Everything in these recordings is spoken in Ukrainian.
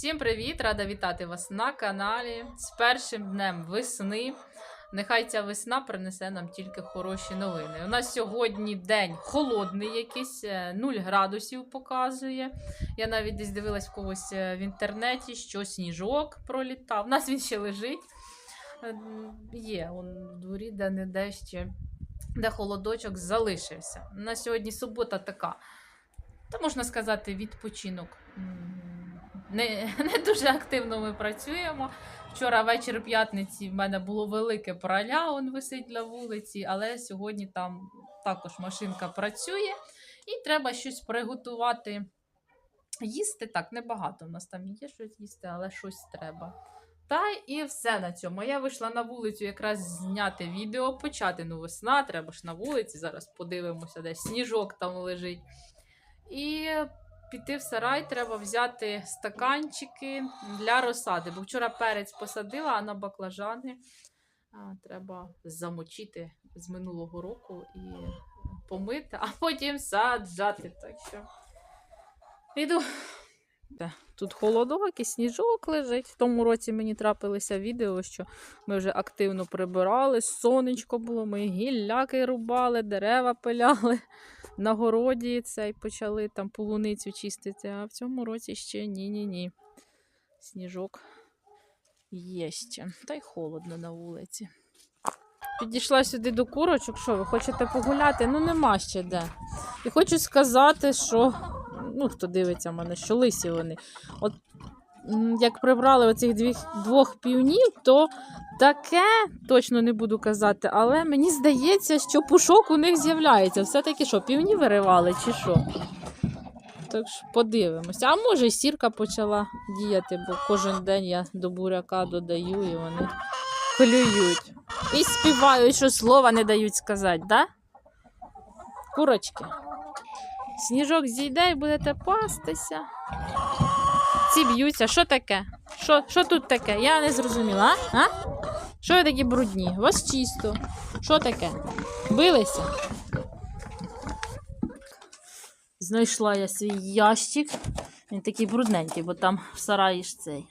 Всім привіт! Рада вітати вас на каналі з першим днем весни. Нехай ця весна принесе нам тільки хороші новини. У нас сьогодні день холодний, якийсь е, 0 градусів показує. Я навіть десь дивилась в когось е, в інтернеті, що сніжок пролітав. У нас він ще лежить. Е, Є он в дворі, де не де ще, де холодочок залишився. У нас сьогодні субота така. Та можна сказати, відпочинок. Не, не дуже активно ми працюємо. Вчора вечір п'ятниці в мене було велике праля, он висить на вулиці, але сьогодні там також машинка працює, і треба щось приготувати. Їсти так небагато. У нас там є щось їсти, але щось треба. Та і все на цьому. Я вийшла на вулицю якраз зняти відео, почати ну весна, треба ж на вулиці. Зараз подивимося, де сніжок там лежить. І піти в сарай треба взяти стаканчики для розсади. Бо вчора перець посадила, а на баклажани треба замочити з минулого року і помити, а потім саджати. Так що іду. Тут холодок і сніжок лежить. В тому році мені трапилося відео, що ми вже активно прибирали, сонечко було, ми гілляки рубали, дерева пиляли на городі цей почали там полуницю чистити, а в цьому році ще ні-ні-ні. Сніжок є ще. Та й холодно на вулиці. Підійшла сюди до курочок, що ви хочете погуляти? Ну нема ще де. І хочу сказати, що ну хто дивиться мене, що лисі вони. От як прибрали оцих двіх, двох півнів, то таке точно не буду казати, але мені здається, що пушок у них з'являється. Все-таки що, півні виривали чи що? Так що подивимося. А може і сірка почала діяти, бо кожен день я до буряка додаю і вони клюють. І співають, що слова не дають сказати, да? Курочки. Сніжок зійде і будете пастися. Ці б'ються. Що таке? Що, що тут таке? Я не зрозуміла, а? Що ви такі брудні? У вас чисто. Що таке? Билися? Знайшла я свій ящик. Він такий брудненький, бо там в сараї ж цей.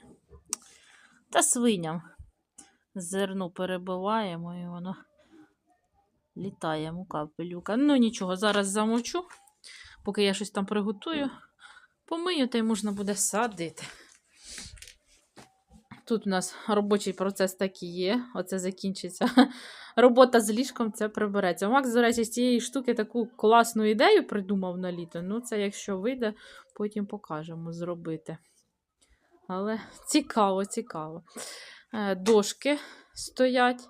Та свиням. Зерно перебиваємо і воно літає мука пилюка. Ну нічого, зараз замочу, поки я щось там приготую. Помию, та й можна буде садити. Тут у нас робочий процес так і є. Оце закінчиться. Робота з ліжком це прибереться. Макс, до речі, з цієї штуки таку класну ідею придумав на літо. Ну, це якщо вийде, потім покажемо зробити. Але цікаво, цікаво. Е, Дошки стоять.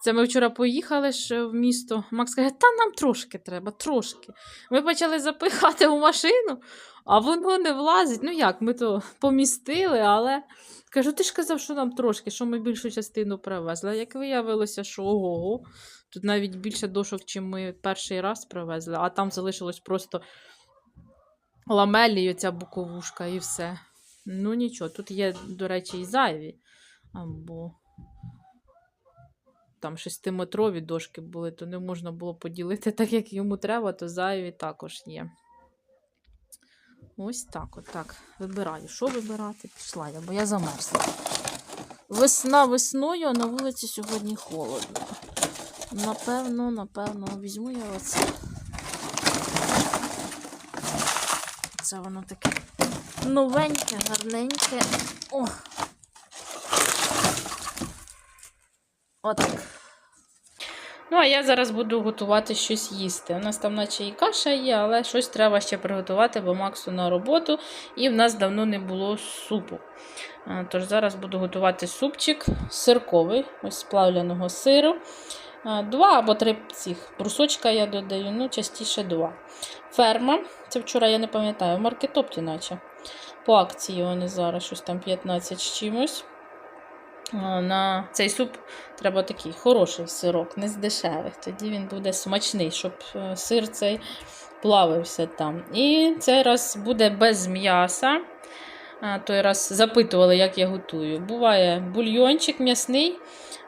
Це ми вчора поїхали ж в місто. Макс каже, та нам трошки треба, трошки. Ми почали запихати у машину, а воно не влазить. Ну як, ми то помістили, але кажу, ти ж казав, що нам трошки, що ми більшу частину привезли. Як виявилося, що ого, тут навіть більше дошок, чим ми перший раз привезли, а там залишилось просто ламелі і оця буковушка і все. Ну нічого, тут є, до речі, і зайві. Або там шестиметрові дошки були, то не можна було поділити так, як йому треба, то зайві також є. Ось так, от так. Вибираю. Що вибирати? Пішла я, бо я замерзла. Весна весною, а на вулиці сьогодні холодно. Напевно, напевно, візьму я оце. Це воно таке новеньке, гарненьке. О! Отак. Ну, а я зараз буду готувати щось їсти. У нас там, наче і каша є, але щось треба ще приготувати, бо Максу на роботу, і в нас давно не було супу. Тож зараз буду готувати супчик сирковий, ось з сиру. Два або три цих брусочка я додаю, ну, частіше два. Ферма, це вчора я не пам'ятаю, в маркетопті, наче. По акції вони зараз щось там 15 з чимось. На цей суп треба такий хороший сирок, не з дешевих. Тоді він буде смачний, щоб е, сир цей плавився там. І цей раз буде без м'яса. Той раз запитували, як я готую. Буває бульйончик м'ясний,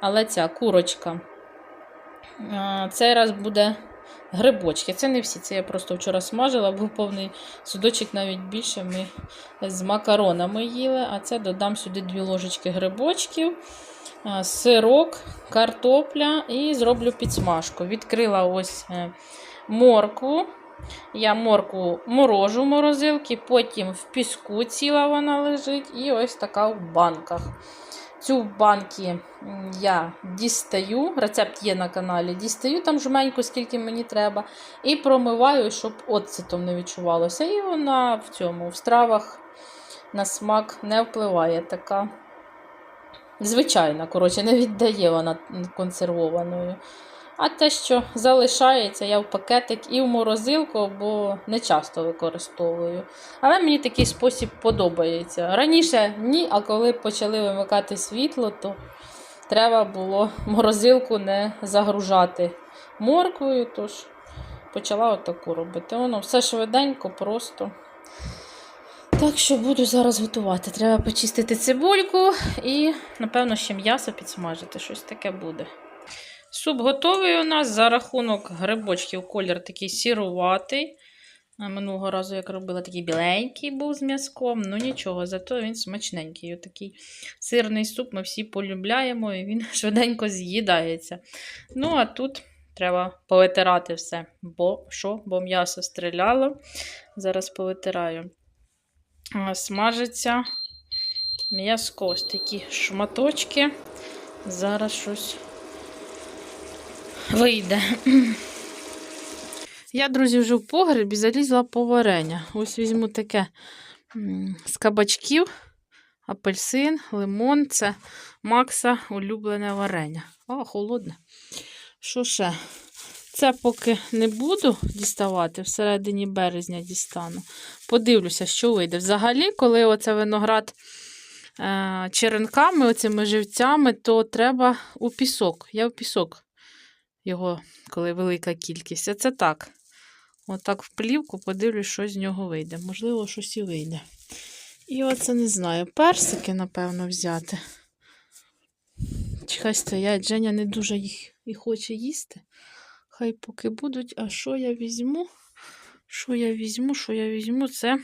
але ця курочка. Цей раз буде грибочки. Це не всі, це я просто вчора смажила, був повний судочок навіть більше. Ми з макаронами їли, а це додам сюди дві ложечки грибочків, сирок, картопля і зроблю підсмажку. Відкрила ось е, моркву. Я моркву морожу в морозилки, потім в піску ціла вона лежить, і ось така в банках. Цю банки я дістаю, рецепт є на каналі, дістаю там жменьку, скільки мені треба, і промиваю, щоб оцетом не відчувалося. І вона в цьому, в стравах на смак не впливає така. Звичайна, коротше, не віддає вона консервованою. А те, що залишається, я в пакетик і в морозилку, бо не часто використовую. Але мені такий спосіб подобається. Раніше ні, а коли почали вимикати світло, то треба було морозилку не загружати морквою, тож почала отаку робити. Воно все швиденько, просто. Так що буду зараз готувати. Треба почистити цибульку і, напевно, ще м'ясо підсмажити. Щось таке буде. Суп готовий у нас за рахунок грибочків. Колір такий сіруватий. А Минулого разу, як робила, такий біленький був з м'язком. Ну нічого, зато він смачненький. Отакий сирний суп ми всі полюбляємо і він швиденько з'їдається. Ну, а тут треба повитирати все. Бо що? Бо м'ясо стріляло. Зараз повитираю. Смажиться м'яско. Ось такі шматочки. Зараз щось вийде. Я, друзі, вже в погребі залізла по варення. Ось візьму таке з кабачків, апельсин, лимон. Це Макса улюблене варення. О, холодне. Що ще? Це поки не буду діставати, всередині березня дістану. Подивлюся, що вийде. Взагалі, коли оце виноград е, черенками, оцими живцями, то треба у пісок. Я в пісок його, коли велика кількість. А це так. Отак в плівку подивлюсь, що з нього вийде. Можливо, щось і вийде. І оце не знаю. Персики, напевно, взяти. Чи хай стоять. Женя не дуже їх і хоче їсти. Хай поки будуть. А що я візьму? Що я візьму? Що я візьму? Це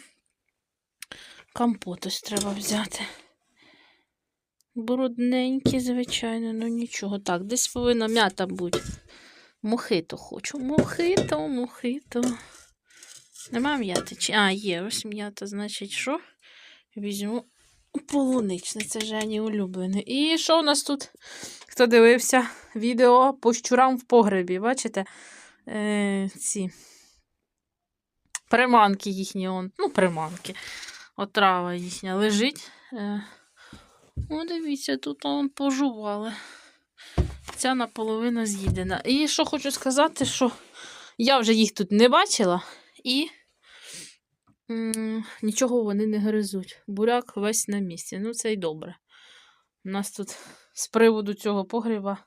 компот ось треба взяти. Брудненький, звичайно, ну нічого. Так, десь повинна м'ята бути. Мохито хочу. Мохито, мохито. Нема м'яти? Чи- А, є, ось м'ята, значить, що? Візьму полуничне, це Жені улюблене. І що у нас тут? Хто дивився відео по щурам в погребі, бачите? Е, ці приманки їхні, он, ну, приманки. Отрава їхня лежить. Е, о, дивіться, тут он пожували. Ця наполовину з'їдена. І що хочу сказати, що я вже їх тут не бачила і м, нічого вони не гризуть. Буряк весь на місці. Ну, це й добре. У нас тут з приводу цього погріба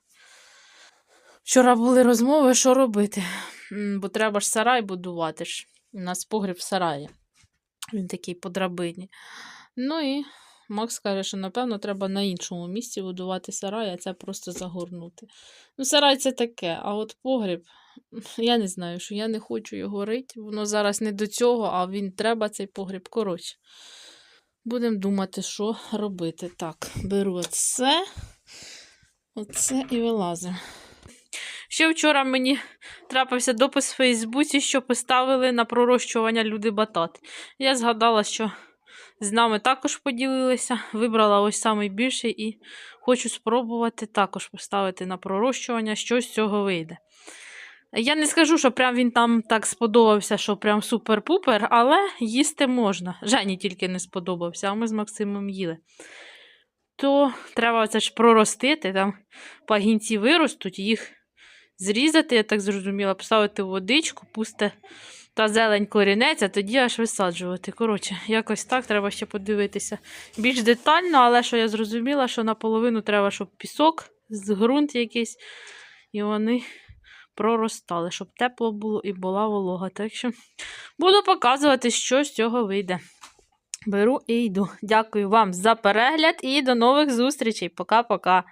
вчора були розмови, що робити. Бо треба ж сарай будувати. ж. У нас погріб в сараї. Він такий по драбині. Ну і Макс каже, що напевно треба на іншому місці будувати сарай, а це просто загорнути. Ну, сарай це таке, а от погріб, я не знаю, що я не хочу його рити. Воно зараз не до цього, а він треба цей погріб. Коротше, будемо думати, що робити. Так, беру оце, оце і вилазимо. Ще вчора мені трапився допис в Фейсбуці, що поставили на пророщування люди батат. Я згадала, що з нами також поділилися. Вибрала ось самий і хочу спробувати також поставити на пророщування, що з цього вийде. Я не скажу, що прям він там так сподобався, що прям супер-пупер, але їсти можна. Жені тільки не сподобався, а ми з Максимом їли. То треба це ж проростити, там пагінці виростуть, їх зрізати, я так зрозуміла, поставити в водичку, пусте та зелень корінець, а тоді аж висаджувати. Коротше, якось так треба ще подивитися. Більш детально, але що я зрозуміла, що наполовину треба, щоб пісок, ґрунт якийсь, і вони проростали, щоб тепло було і була волога. Так що буду показувати, що з цього вийде. Беру і йду. Дякую вам за перегляд і до нових зустрічей. Пока-пока.